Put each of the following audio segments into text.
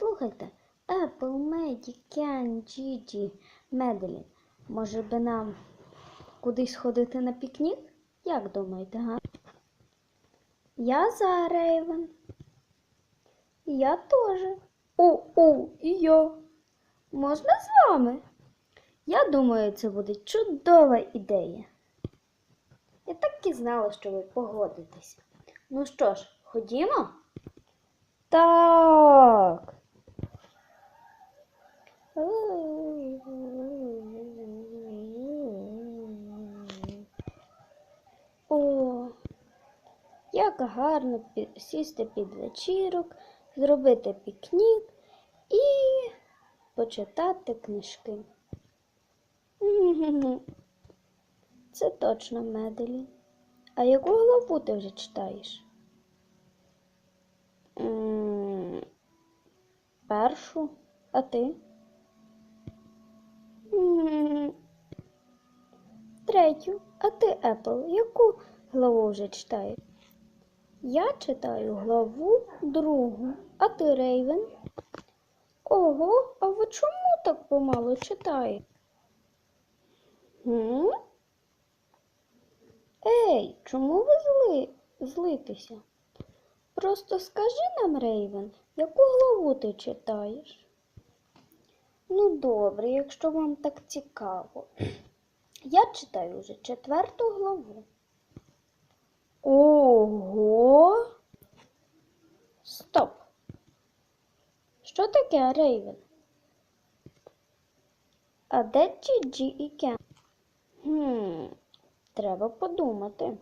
Слухайте, Apple, Меді, Кен, Джіджі, Меделін, може би нам кудись ходити на пікнік? Як думаєте, га? Я за Рейвен. Я теж. О-о, і я. Можна з вами? Я думаю, це буде чудова ідея. Я так і знала, що ви погодитеся. Ну що ж, ходімо? Так. О, як гарно сісти під вечірок, зробити пікнік і почитати книжки. Це точно Меделі. А яку главу ти вже читаєш? Першу, а ти? Третю, а ти, Епл, яку главу вже читаєш? Я читаю главу другу, а ти, Рейвен? Ого, а ви чому так помало читаєте? М? Ей, чому ви зли... злитеся? Просто скажи нам, Рейвен, яку главу ти читаєш? Ну, добре, якщо вам так цікаво. Я читаю вже четверту главу. Ого. Стоп. Що таке Рейвен? А де Джіджі і Кен? Хм, треба подумати.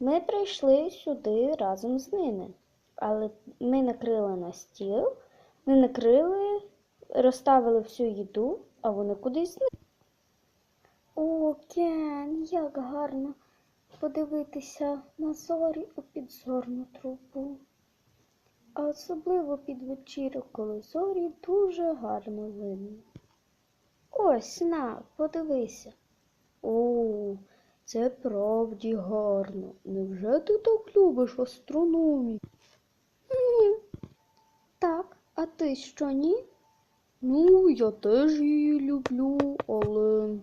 Ми прийшли сюди разом з ними, але ми накрили на стіл, ми накрили, розставили всю їду, а вони кудись зникли. О, Кен, як гарно подивитися на зорі у підзорну трубу. А особливо під вечірок, коли зорі дуже гарно видно. Ось на, подивися. О, це правді гарно. Невже ти так любиш астрономію? Так, а ти що ні? Ну, я теж її люблю, але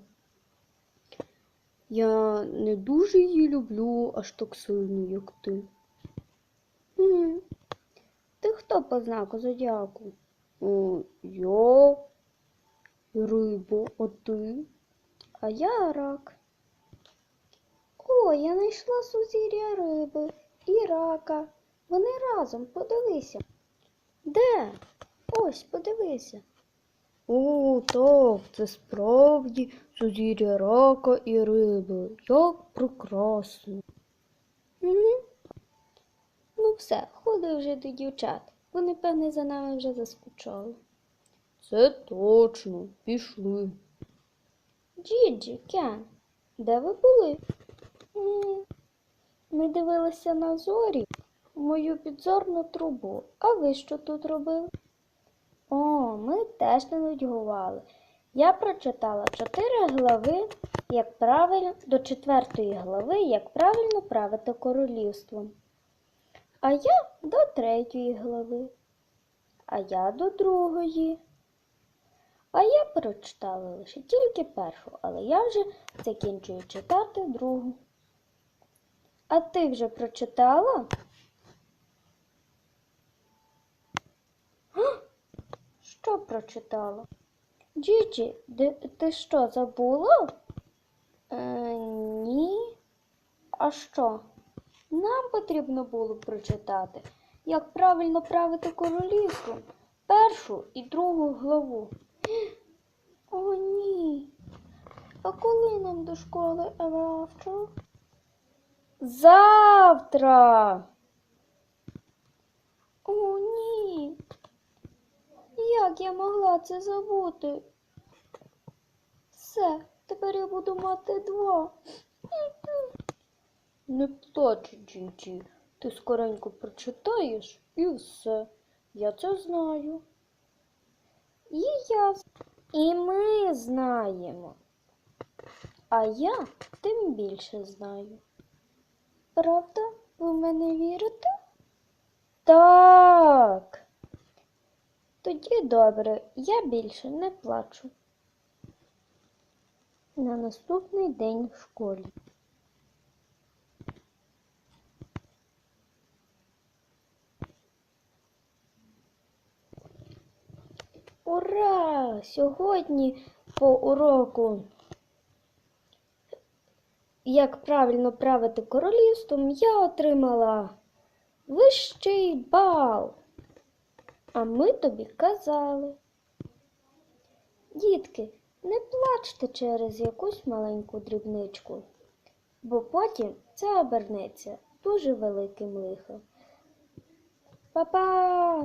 я не дуже її люблю аж так сильно, як ти. М, Ти хто по знаку зодіаку? О, я риба, а ти? А я рак. О, я знайшла сузір'я риби і рака. Вони разом, подивися. Де? Ось, подивися. О, так, це справді сузір'я рака і риби. Як прекрасно. Угу. Ну все, ходи вже до дівчат. Вони, певне, за нами вже заскучали. Це точно, пішли. Джіджі, Кен, де ви були? Ми дивилися на зорі в мою підзорну трубу. А ви що тут робили? О, ми теж не нудьгували. Я прочитала чотири глави, як правильно, до четвертої глави, як правильно правити королівством. А я до третьої глави, а я до другої. А я прочитала лише тільки першу, але я вже закінчую читати другу. А ти вже прочитала? Що прочитала? Джіджі, ти що, забула? Е, ні. А що? Нам потрібно було прочитати, як правильно правити королівством, першу і другу главу. О, ні. А коли нам до школи завтра? Завтра. О, ні. Як я могла це забути? Все, тепер я буду мати два. Не плач, Джинджі. Ти скоренько прочитаєш і все. Я це знаю. І я. І ми знаємо. А я тим більше знаю. Правда, ви в мене вірите? Так. Тоді добре, я більше не плачу. На наступний день в школі. Ура! Сьогодні по уроку як правильно правити королівством, я отримала вищий бал. А ми тобі казали. Дітки, не плачте через якусь маленьку дрібничку, бо потім це обернеться дуже великим лихом. Па-па!